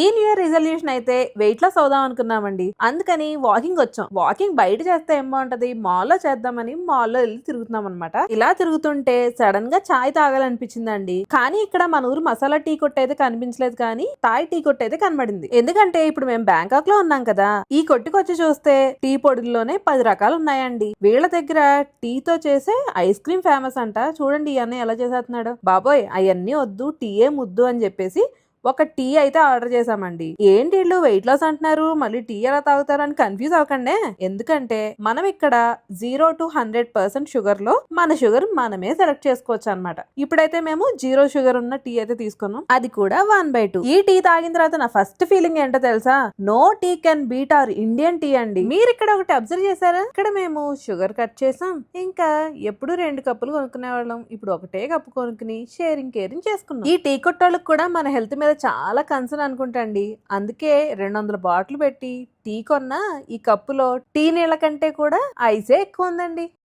ఈ new year resolution అయితే weight loss అవుదాం అనుకున్నామండి. అందుకని వాకింగ్ వచ్చాం. వాకింగ్ బయట చేస్తే ఏం బాగుంటది? మాల్లో చేద్దామని మాల్లో వెళ్ళి తిరుగుతున్నాం అనమాట ఇలా తిరుగుతుంటే సడన్గా చాయ్ తాగాలనిపించిందండి. కానీ ఇక్కడ మన ఊరు మసాలా టీ కొట్టు అయితే కనిపించలేదు కానీ తాయ్ టీ కొట్టు అయితే కనబడింది. ఎందుకంటే ఇప్పుడు మేము బ్యాంకాక్లో ఉన్నాం కదా ఈ కొట్టుకు వచ్చి చూస్తే టీ పొడుల్లోనే పది రకాలు ఉన్నాయండి. వీళ్ళ దగ్గర టీతో చేసే ఐస్ క్రీమ్ ఫేమస్ అంట. చూడండి ఇవన్నీ ఎలా చేసేస్తున్నాడు. బాబోయ్ అవన్నీ వద్దు టీయే ముద్దు అని చెప్పేసి ఒక టీ అయితే ఆర్డర్ చేసామండి ఏంటి వీళ్ళు వెయిట్ లాస్ అంటున్నారు? మళ్ళీ టీ ఎలా తాగుతారు అని కన్ఫ్యూజ్ అవ్వకండి. ఎందుకంటే మనం ఇక్కడ జీరో టు హండ్రెడ్ పర్సెంట్ షుగర్లో మన షుగర్ మనమే సెలెక్ట్ చేసుకోవచ్చు అనమాట ఇప్పుడైతే మేము జీరో షుగర్ ఉన్న టీ అయితే తీసుకున్నాం. అది కూడా వన్ బై టూ ఈ టీ తాగిన తర్వాత నా ఫస్ట్ ఫీలింగ్ ఏంటో తెలుసా? No tea can beat our Indian tea అండి. మీరు ఇక్కడ ఒకటి అబ్జర్వ్ చేశారా? ఇక్కడ మేము షుగర్ కట్ చేసాం. ఇంకా ఎప్పుడు రెండు కప్పులు కొనుక్కునే వాళ్ళం ఇప్పుడు ఒకటే కప్పు కొనుక్కుని షేరింగ్ కేరింగ్ చేసుకున్నాం. ఈ టీ కొట్టాలకు కూడా మన హెల్త్ మీద చాలా కన్సర్న్ అనుకుంటా అండి అందుకే రెండు వందల బాటిల్ పెట్టి టీ కొన్నా ఈ కప్పులో టీ నీళ్ళ కంటే కూడా ఐసే ఎక్కువ ఉందండి